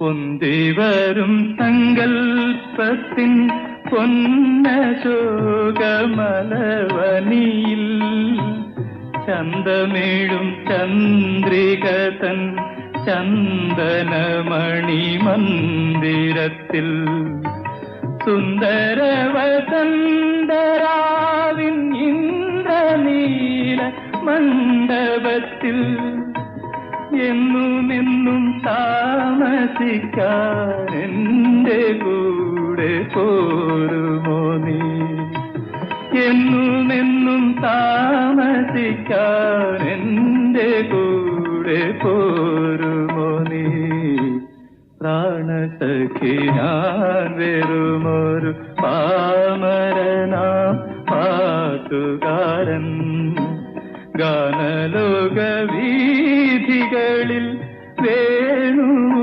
பொந்தி வரும் சங்கல்பத்தின் பொன்ன சோகமலவனியில் சந்தமேழும் சந்திரிகதன் சந்தனமணி மந்திரத்தில். சுந்தரவசந்தராவின் இந்திர நீல மண்டபத்தில் എന്നുമെന്നും താമസിക്കാൻ എന്റെ കൂടെ പോരുമോ നീ? എന്നുമെന്നും താമസിക്കാൻ എന്റെ കൂടെ പോരുമോ നീ? പ്രാണസഖി ഞാൻ വെറുമൊരു പാമരനാം പാട്ടുകാരൻ. ഗാനലോക வேணும்.